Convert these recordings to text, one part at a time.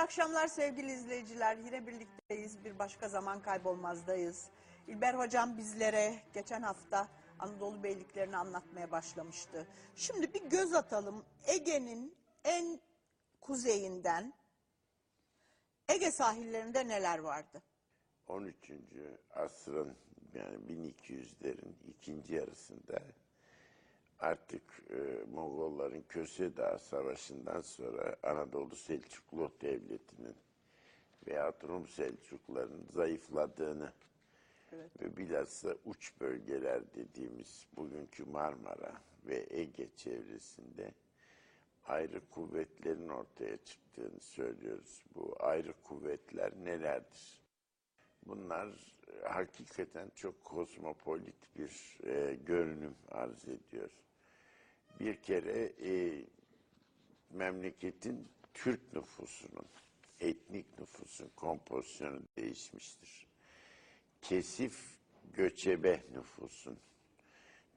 Akşamlar sevgili izleyiciler. Yine birlikteyiz. Bir başka zaman kaybolmazdayız. İlber Hocam bizlere geçen hafta Anadolu beyliklerini anlatmaya başlamıştı. Şimdi bir göz atalım. Ege'nin en kuzeyinden Ege sahillerinde neler vardı? 13. asrın yani 1200'lerin ikinci yarısında artık e, Moğolların Köse Dağı Savaşı'ndan sonra Anadolu Selçuklu Devleti'nin veya Rum Selçukluların zayıfladığını Evet. ve bilhassa uç bölgeler dediğimiz bugünkü Marmara ve Ege çevresinde ayrı kuvvetlerin ortaya çıktığını söylüyoruz. Bu ayrı kuvvetler nelerdir? Bunlar e, hakikaten çok kozmopolit bir e, görünüm arz ediyor. Bir kere e, memleketin Türk nüfusunun, etnik nüfusun kompozisyonu değişmiştir. Kesif göçebe nüfusun,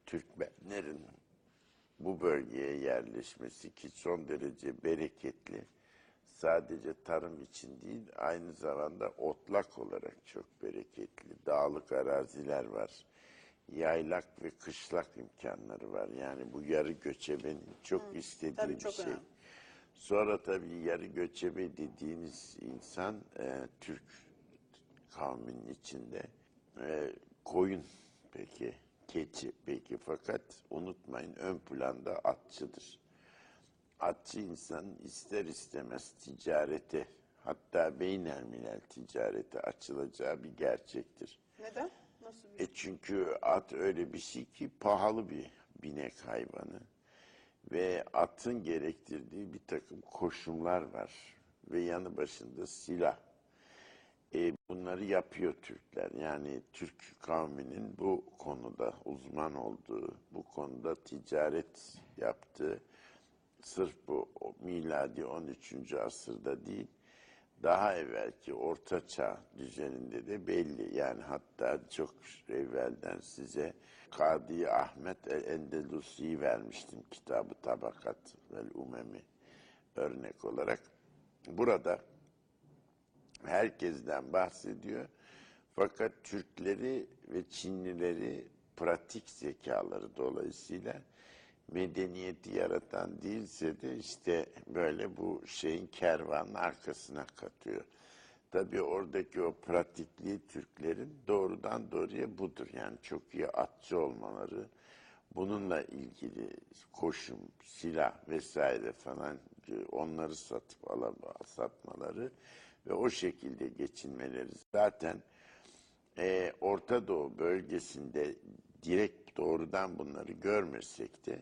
Türkmenlerin bu bölgeye yerleşmesi ki son derece bereketli, sadece tarım için değil aynı zamanda otlak olarak çok bereketli. Dağlık araziler var. Yaylak ve kışlak imkanları var. Yani bu yarı göçebenin çok istediği tabii bir çok şey. önemli. Sonra tabii yarı göçebe dediğiniz insan e, Türk kavminin içinde e, koyun peki, keçi peki fakat unutmayın ön planda atçıdır. Atçı insan ister istemez ticarete hatta beynermilel ticarete açılacağı bir gerçektir. Neden? Nasıl bir E çünkü at öyle bir şey ki pahalı bir binek hayvanı ve atın gerektirdiği bir takım koşumlar var ve yanı başında silah. E, bunları yapıyor Türkler. Yani Türk kavminin bu konuda uzman olduğu, bu konuda ticaret yaptığı sırf bu miladi 13. asırda değil, daha evvelki Orta Çağ düzeninde de belli. Yani hatta çok evvelden size Kadi Ahmet el-Endelusi'yi vermiştim kitabı Tabakat vel Umemi örnek olarak. Burada herkesten bahsediyor. Fakat Türkleri ve Çinlileri pratik zekaları dolayısıyla medeniyeti yaratan değilse de işte böyle bu şeyin kervanın arkasına katıyor. Tabii oradaki o pratikliği Türklerin doğrudan doğruya budur. Yani çok iyi atçı olmaları, bununla ilgili koşum, silah vesaire falan onları satıp alam satmaları ve o şekilde geçinmeleri. Zaten e, Orta Doğu bölgesinde direkt doğrudan bunları görmesek de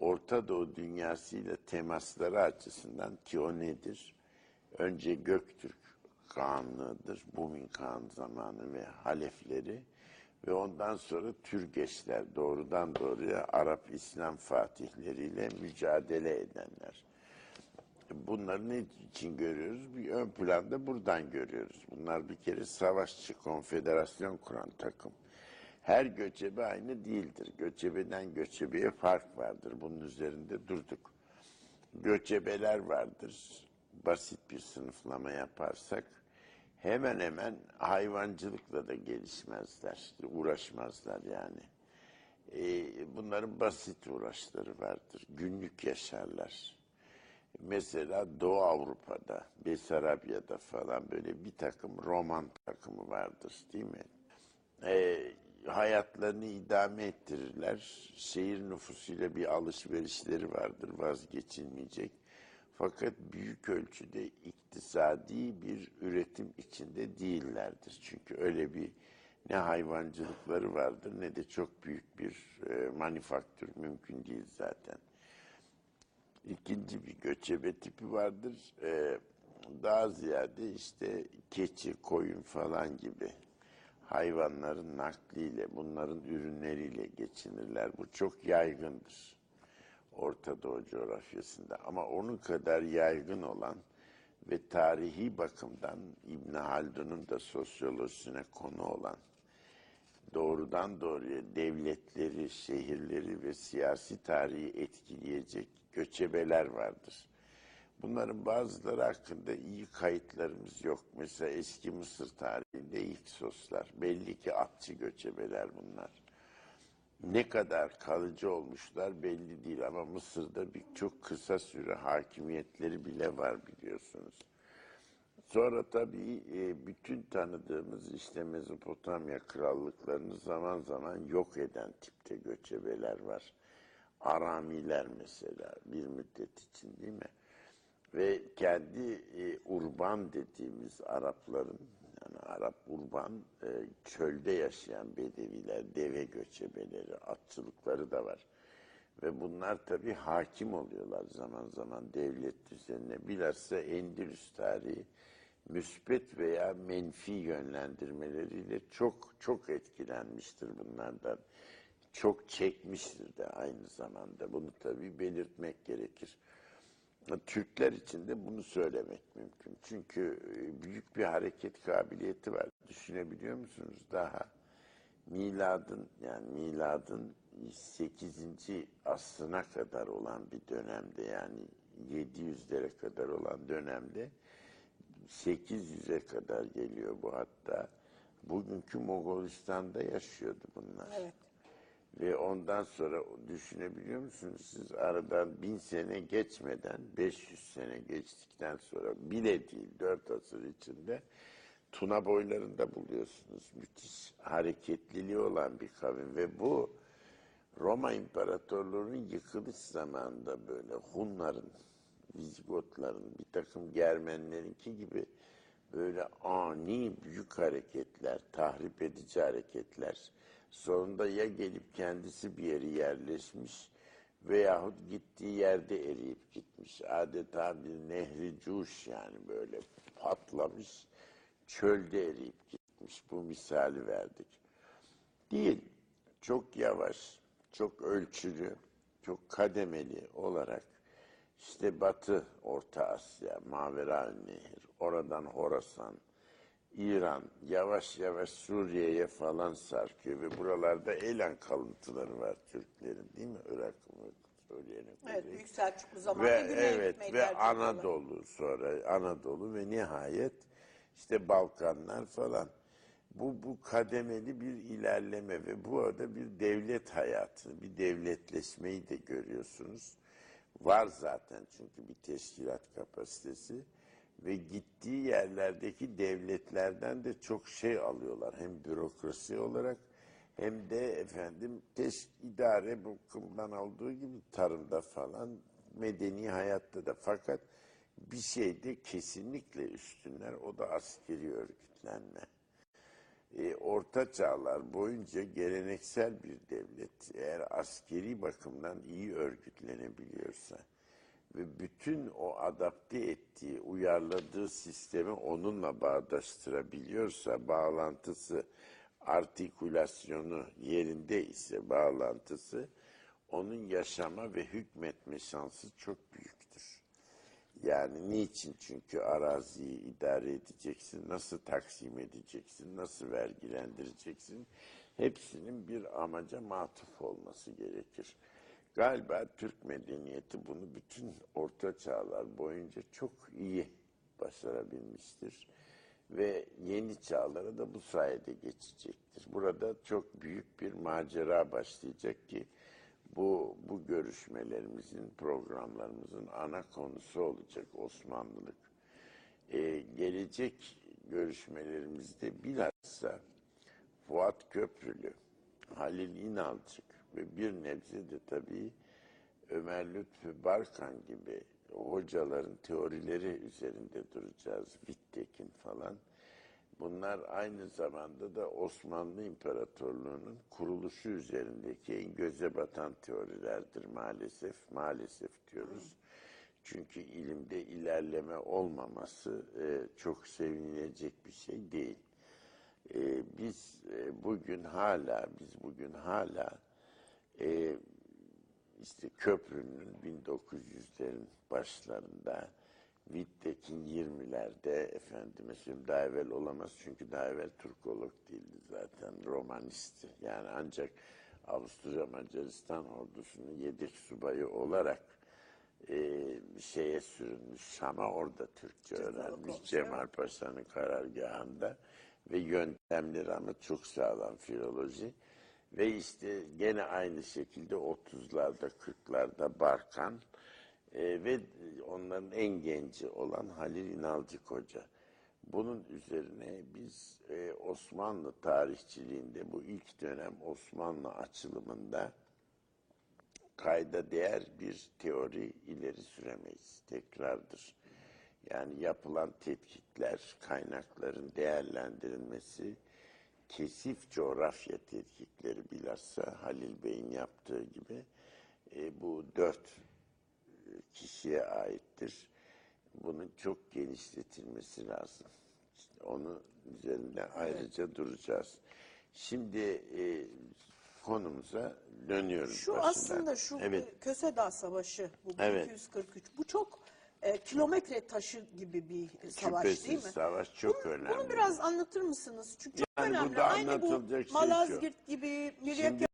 Orta Doğu dünyasıyla temasları açısından ki o nedir? Önce Göktürk Kağanlığı'dır, Bumin Kağan zamanı ve halefleri ve ondan sonra Türgeçler doğrudan doğruya Arap İslam fatihleriyle mücadele edenler. Bunları ne için görüyoruz? Bir ön planda buradan görüyoruz. Bunlar bir kere savaşçı, konfederasyon kuran takım. Her göçebe aynı değildir. Göçebeden göçebeye fark vardır. Bunun üzerinde durduk. Göçebeler vardır. Basit bir sınıflama yaparsak hemen hemen hayvancılıkla da gelişmezler, uğraşmazlar yani. Ee, bunların basit uğraşları vardır. Günlük yaşarlar. Mesela Doğu Avrupa'da, Besarabya'da falan böyle bir takım roman takımı vardır değil mi? Ee, hayatlarını idame ettirirler. Şehir nüfusuyla bir alışverişleri vardır vazgeçilmeyecek. Fakat büyük ölçüde iktisadi bir üretim içinde değillerdir. Çünkü öyle bir ne hayvancılıkları vardır ne de çok büyük bir e, manifaktür mümkün değil zaten. İkinci bir göçebe tipi vardır. Ee, daha ziyade işte keçi, koyun falan gibi hayvanların nakliyle, bunların ürünleriyle geçinirler. Bu çok yaygındır Orta Doğu coğrafyasında. Ama onun kadar yaygın olan ve tarihi bakımdan İbn Haldun'un da sosyolojisine konu olan doğrudan doğruya devletleri, şehirleri ve siyasi tarihi etkileyecek göçebeler vardır. Bunların bazıları hakkında iyi kayıtlarımız yok. Mesela eski Mısır tarihinde İksoslar. Belli ki atçı göçebeler bunlar. Ne kadar kalıcı olmuşlar belli değil ama Mısır'da bir çok kısa süre hakimiyetleri bile var biliyorsunuz. Sonra tabii e, bütün tanıdığımız işte Mezopotamya krallıklarını zaman zaman yok eden tipte göçebeler var. Aramiler mesela bir müddet için değil mi? Ve kendi e, urban dediğimiz Arapların yani Arap urban e, çölde yaşayan bedeviler, deve göçebeleri, atçılıkları da var. Ve bunlar tabii hakim oluyorlar zaman zaman devlet düzenine. Bilhassa Endülüs tarihi müspet veya menfi yönlendirmeleriyle çok çok etkilenmiştir bunlardan. Çok çekmiştir de aynı zamanda. Bunu tabii belirtmek gerekir. Türkler için de bunu söylemek mümkün. Çünkü e, büyük bir hareket kabiliyeti var. Düşünebiliyor musunuz? Daha miladın yani miladın 8. asrına kadar olan bir dönemde yani 700'lere kadar olan dönemde 800'e kadar geliyor bu hatta. Bugünkü Moğolistan'da yaşıyordu bunlar. Evet. Ve ondan sonra düşünebiliyor musunuz siz aradan bin sene geçmeden 500 sene geçtikten sonra bile değil dört asır içinde Tuna boylarında buluyorsunuz. Müthiş hareketliliği olan bir kavim ve bu Roma İmparatorluğu'nun yıkılış zamanında böyle Hunların, Vizigotların, bir takım Germenlerinki gibi böyle ani büyük hareketler, tahrip edici hareketler. Sonunda ya gelip kendisi bir yere yerleşmiş veyahut gittiği yerde eriyip gitmiş. Adeta bir nehri cuş yani böyle patlamış, çölde eriyip gitmiş. Bu misali verdik. Değil, çok yavaş, çok ölçülü, çok kademeli olarak işte Batı Orta Asya, Mavera Nehir, oradan Horasan, İran yavaş yavaş Suriye'ye falan sarkıyor ve buralarda Elan kalıntıları var Türklerin değil mi? Irak mı? Suriye'nin Evet. Büyük Selçuklu zamanında ve güneye evet ve. Anadolu sonra Anadolu ve nihayet işte Balkanlar falan. Bu bu kademeli bir ilerleme ve bu arada bir devlet hayatı, bir devletleşmeyi de görüyorsunuz. Var zaten çünkü bir teşkilat kapasitesi ve gittiği yerlerdeki devletlerden de çok şey alıyorlar. Hem bürokrasi olarak hem de efendim teş idare bakımından olduğu gibi tarımda falan medeni hayatta da fakat bir şeyde kesinlikle üstünler o da askeri örgütlenme. E, orta çağlar boyunca geleneksel bir devlet eğer askeri bakımdan iyi örgütlenebiliyorsa ve bütün o adapte ettiği, uyarladığı sistemi onunla bağdaştırabiliyorsa, bağlantısı, artikülasyonu yerinde ise bağlantısı, onun yaşama ve hükmetme şansı çok büyüktür. Yani niçin? Çünkü araziyi idare edeceksin, nasıl taksim edeceksin, nasıl vergilendireceksin, hepsinin bir amaca matuf olması gerekir. Galiba Türk medeniyeti bunu bütün orta çağlar boyunca çok iyi başarabilmiştir. Ve yeni çağlara da bu sayede geçecektir. Burada çok büyük bir macera başlayacak ki bu, bu görüşmelerimizin, programlarımızın ana konusu olacak Osmanlılık. Ee, gelecek görüşmelerimizde bilhassa Fuat Köprülü, Halil İnalcık bir nebze de tabii Ömer Lütfü Barkan gibi hocaların teorileri üzerinde duracağız. Wittek'in falan. Bunlar aynı zamanda da Osmanlı İmparatorluğu'nun kuruluşu üzerindeki en göze batan teorilerdir maalesef. Maalesef diyoruz. Çünkü ilimde ilerleme olmaması e, çok sevinilecek bir şey değil. E, biz e, bugün hala, biz bugün hala e, işte köprünün 1900'lerin başlarında Wittek'in 20'lerde efendim mesela daha evvel olamaz çünkü daha evvel Türkolog değildi zaten romanisti. Yani ancak Avusturya Macaristan ordusunun yedek subayı olarak e, şeye sürünmüş. Şam'a orada Türkçe Türk öğrenmiş. Cemal Paşa'nın karargahında ve yöntemleri ama çok sağlam filoloji. Ve işte gene aynı şekilde 30'larda 40'larda Barkan e, ve onların en genci olan Halil İnalcık Hoca. Bunun üzerine biz e, Osmanlı tarihçiliğinde bu ilk dönem Osmanlı açılımında kayda değer bir teori ileri süremeyiz. Tekrardır. Yani yapılan tetkikler, kaynakların değerlendirilmesi, kesif coğrafya tetkikleri bilhassa Halil Bey'in yaptığı gibi e, bu dört e, kişiye aittir. Bunun çok genişletilmesi lazım. İşte onu üzerinde ayrıca duracağız. Şimdi e, konumuza dönüyoruz. Şu başından. aslında şu Evet. e, Köse Savaşı bu Evet. 1243 bu çok e, kilometre taşı gibi bir savaş Şüphesiz değil mi? savaş çok bunu, önemli. Bunu biraz anlatır mısınız? Çünkü çok Yani önemli. burada Aynı bu anlatılacak şey şu. Malazgirt gibi, Mirya Şimdi